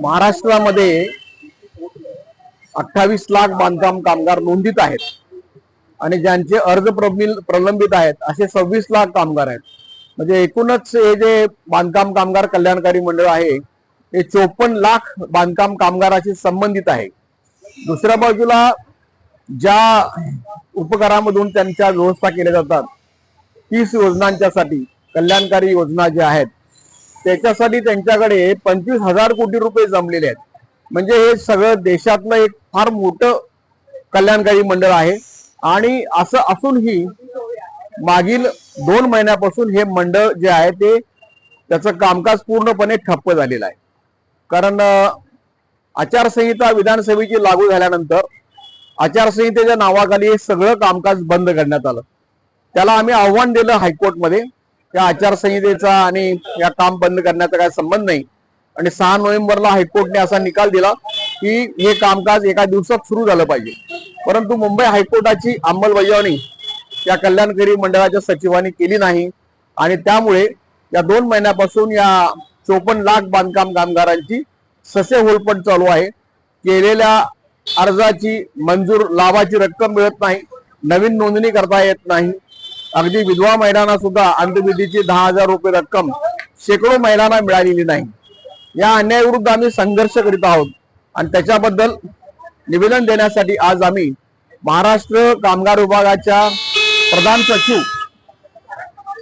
महाराष्ट्रामध्ये अठ्ठावीस लाख बांधकाम कामगार नोंदीत आहेत आणि ज्यांचे अर्ज प्रबिल- प्रलंबित आहेत असे सव्वीस लाख कामगार आहेत. म्हणजे एकूणच हे जे बांधकाम कामगार कल्याणकारी मंडळ आहे हे चोपन्न लाख बांधकाम कामगाराशी संबंधित आहे. दुसऱ्या बाजूला ज्या उपकरामधून त्यांच्या व्यवस्था केल्या जातात तीस योजनांच्यासाठी कल्याणकारी योजना ज्या आहेत त्याच्यासाठी त्यांच्याकडे पंचवीस हजार कोटी रुपये जमलेले आहेत. म्हणजे हे सगळं देशातलं एक फार मोठं कल्याणकारी मंडळ आहे. आणि असं असूनही मागील दोन महिन्यापासून हे मंडळ जे आहे ते त्याचं कामकाज पूर्णपणे ठप्प झालेलं आहे. कारण आचारसंहिता विधानसभेची लागू झाल्यानंतर आचारसंहितेच्या नावाखाली हे सगळं कामकाज बंद करण्यात आलं. त्याला आम्ही आव्हान दिलं हायकोर्टमध्ये. या आचारसंहितेचा आणि या काम बंद करण्याचा काय संबंध नाही. आणि सहा नोव्हेंबरला हायकोर्टने असा निकाल दिला की हे कामकाज एका दिवसात सुरू झालं पाहिजे. परंतु मुंबई हायकोर्टाची अंमलबजावणी या कल्याणकारी मंडळाच्या सचिवांनी केली नाही आणि त्यामुळे या दोन महिन्यापासून या चोपन्न लाख बांधकाम कामगारांची ससे होलपट चालू आहे. केलेल्या अर्जाची मंजूर लाभाची रक्कम मिळत नाही. नवीन नोंदणी करता येत नाही. अगदी विधवा महिलांना सुद्धा अंतविधीची दहा हजार रुपये रक्कम शेकडो महिलांना मिळालेली नाही. या अन्यायाविरुद्ध आम्ही संघर्ष करीत आहोत. आणि त्याच्याबद्दल निवेदन देण्यासाठी आज आम्ही महाराष्ट्र कामगार विभागाच्या प्रधान सचिव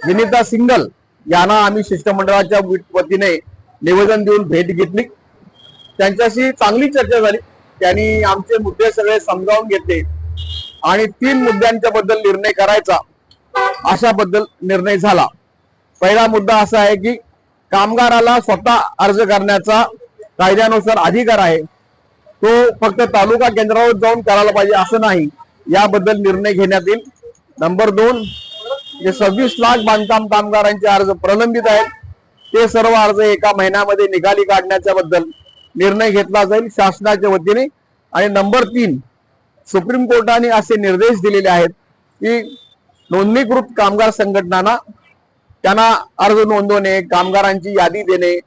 विनिता सिंगल यांना आम्ही शिष्टमंडळाच्या वतीने निवेदन देऊन भेट घेतली. त्यांच्याशी चांगली चर्चा झाली. त्यांनी आमचे मुद्दे सगळे समजावून घेतले. आणि तीन मुद्द्यांच्या बद्दल निर्णय करायचा. अशाबद्दल निर्णय झाला. पहिला मुद्दा असा आहे की कामगाराला स्वतः अर्ज करण्याचा कायद्यानुसार अधिकार आहे. तो फक्त तालुका केंद्रावर जाऊन करायला पाहिजे असं नाही. याबद्दल निर्णय घेण्यात येईल. नंबर दोन जे सव्वीस लाख बांधकाम कामगारांचे अर्ज प्रलंबित आहेत ते सर्व अर्ज एका महिन्यामध्ये निकाली काढण्याच्या बद्दल निर्णय घेतला जाईल शासनाच्या वतीने. आणि नंबर तीन सुप्रीम कोर्टाने असे निर्देश दिलेले आहेत की नोंदणीकृत कामगार संघटनांना त्यांना अर्ज नोंदवणे कामगारांची यादी देणे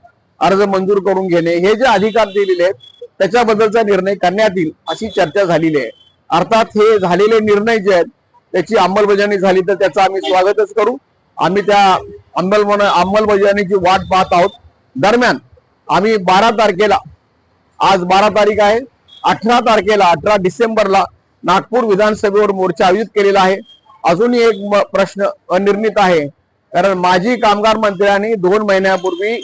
अर्ज मंजूर करून घेणे हे जे अधिकार दिलेले आहेत त्याच्याबद्दलचा निर्णय करण्यात येईल अशी चर्चा झालेली आहे. अर्थात हे झालेले निर्णय जे आहेत त्याची अंमलबजावणी झाली तर त्याचं आम्ही स्वागतच करू. आम्ही त्या अंमल अंमलबजावणीची वाट पाहत आहोत. दरम्यान आम्ही बारा तारखेला आज बारा तारीख आहे अठरा तारखेला अठरा डिसेंबरला नागपूर विधानसभेवर मोर्चा आयोजित केलेला आहे. अजूनही एक म- प्रश्न अनिर्णित आहे. कारण माजी कामगार मंत्र्यांनी दोन महिन्यापूर्वी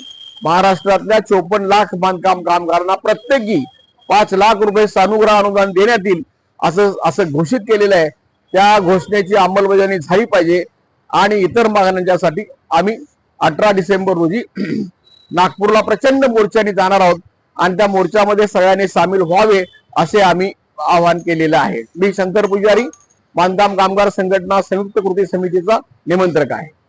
महाराष्ट्रातल्या चोपन्न लाख बांधकाम कामगारांना प्रत्येकी पाच लाख रुपये सानुग्रह अनुदान देण्यात येईल असं असं घोषित केलेलं आहे. त्या घोषणेची अंमलबजावणी झाली पाहिजे आणि इतर मागण्यांच्यासाठी आम्ही अठरा डिसेंबर रोजी नागपूरला प्रचंड मोर्चाने जाणार आहोत आणि त्या मोर्चामध्ये सगळ्यांनी सामील व्हावे असे आम्ही आवाहन केलेलं आहे. मी शंकर पुजारी बांधकाम कामगार संघटना संयुक्त कृती समितीचा निमंत्रक आहे.